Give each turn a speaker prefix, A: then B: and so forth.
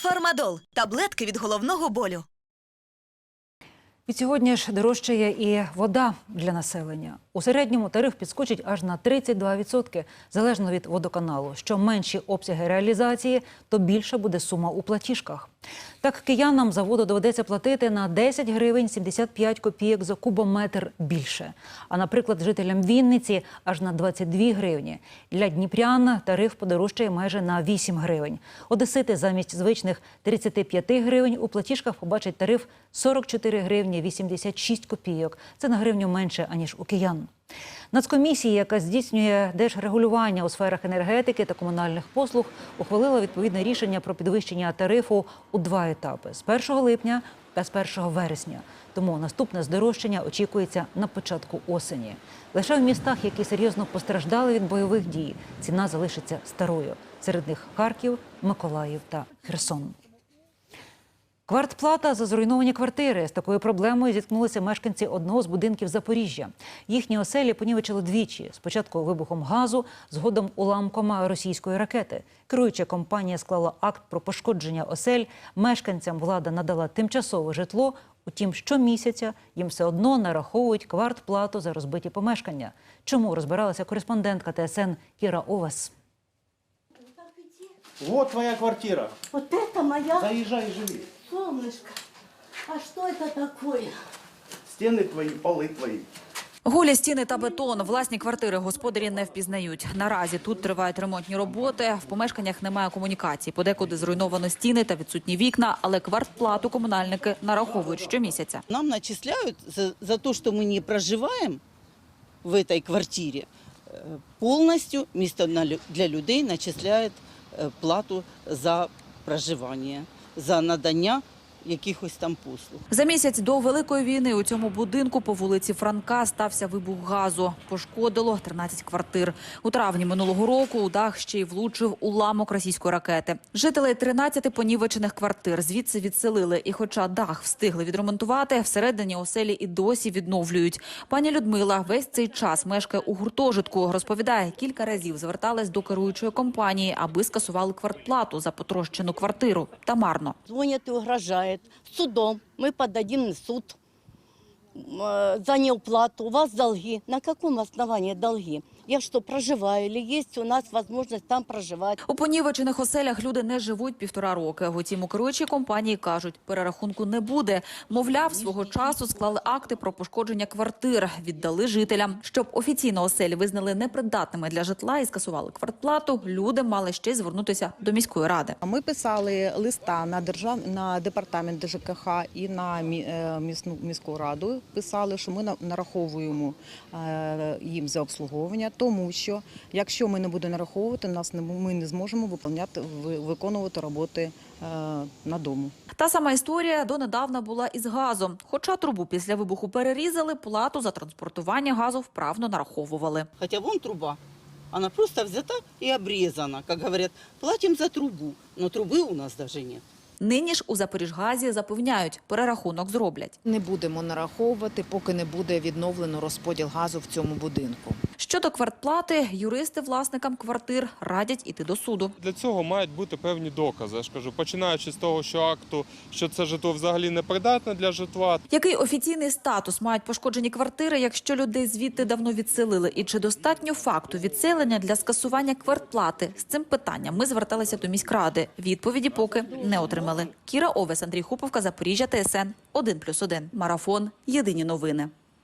A: Фармадол таблетки від головного болю.
B: Від сьогодні ж дорожчає і вода для населення. У середньому тариф підскочить аж на 32%, залежно від водоканалу. Що менші обсяги реалізації, то більша буде сума у платіжках. Так киянам за воду доведеться платити на 10 гривень 75 копійок за кубометр більше. А, наприклад, жителям Вінниці аж на 22 гривні. Для дніпрян тариф подорожчає майже на 8 гривень. Одесити замість звичних 35 гривень у платіжках побачать тариф 44 гривні 86 копійок. Це на гривню менше, аніж у киян. Нацкомісія, яка здійснює держрегулювання у сферах енергетики та комунальних послуг, ухвалила відповідне рішення про підвищення тарифу у два етапи з 1 липня та з 1 вересня. Тому наступне здорожчання очікується на початку осені. Лише в містах, які серйозно постраждали від бойових дій, ціна залишиться старою. Серед них Харків, Миколаїв та Херсон. Квартплата за зруйновані квартири. З такою проблемою зіткнулися мешканці одного з будинків Запоріжжя. Їхні оселі понівечили двічі: спочатку вибухом газу, згодом уламком російської ракети. Керуюча компанія склала акт про пошкодження осель. Мешканцям влада надала тимчасове житло. Утім, щомісяця їм все одно нараховують квартплату за розбиті помешкання. Чому розбиралася кореспондентка ТСН Кіра Овес?
C: Вот твоя квартира.
D: Вот это моя
C: Заезжай и живи.
D: солнышко. А что это такое?
C: Стены твои, полы твои.
E: Голі стіни та бетон. Власні квартири господарі не впізнають. Наразі тут тривають ремонтні роботи. В помешканнях немає комунікацій. Подекуди зруйновано стіни та відсутні вікна, але квартплату комунальники нараховують щомісяця.
F: Нам начисляют за, за то, что мы не проживаем в этой квартире, э, полностью место на лю- для людей начисляет э, плату за проживание, за надання якихось там послуг.
E: За місяць до великої війни у цьому будинку по вулиці Франка стався вибух газу. Пошкодило 13 квартир. У травні минулого року у дах ще й влучив уламок російської ракети. Жителей 13 понівечених квартир звідси відселили. І, хоча дах встигли відремонтувати, всередині оселі і досі відновлюють. Пані Людмила весь цей час мешкає у гуртожитку. Розповідає, кілька разів зверталась до керуючої компанії, аби скасували квартплату за потрощену квартиру. Та марно.
D: Звонят и угрожает. Судом мы подадим в суд э, за неуплату. У вас долги. На каком основании долги? Я что, проживаю или есть у нас возможность там проживать?
E: У понівечених оселях люди не живуть півтора роки. Утім, у керуючій компанії кажуть, перерахунку не буде. Мовляв, свого часу склали акти про пошкодження квартир, віддали жителям. Щоб офіційно оселі визнали непридатними для житла і скасували квартплату, люди мали ще й звернутися до міської ради.
G: Ми писали листа на держав на департамент ДЖКХ і на е, міську раду. Писали, що ми на- нараховуємо е, їм за обслуговування, тому що якщо ми не будемо нараховувати, нас не ми не зможемо виконувати виконувати роботи е, на дому.
E: Та сама історія донедавна була із газом. Хоча трубу після вибуху перерізали, плату за транспортування газу вправно нараховували.
F: Хотя вон труба, она просто взята и обрезана. Как говорят, платим за трубу, но трубы у нас даже нет.
E: Нині ж у Запоріжгазі запевняють, перерахунок зроблять.
H: Не будемо нараховувати, поки не буде відновлено розподіл газу в цьому будинку.
E: Щодо квартплати, юристи власникам квартир радять іти до суду.
I: Для цього мають бути певні докази. Я ж кажу, починаючи з того, що акту, що це житло взагалі не придатне для житла,
E: Який офіційний статус мають пошкоджені квартири, якщо людей звідти давно відселили? І чи достатньо факту відселення для скасування квартплати? З цим питанням ми зверталися до міськради. Відповіді поки не отримали. Кіра Овес, Андрій Хуповка, Запоріжжя, ТСН 1+,1. Марафон. Єдині новини.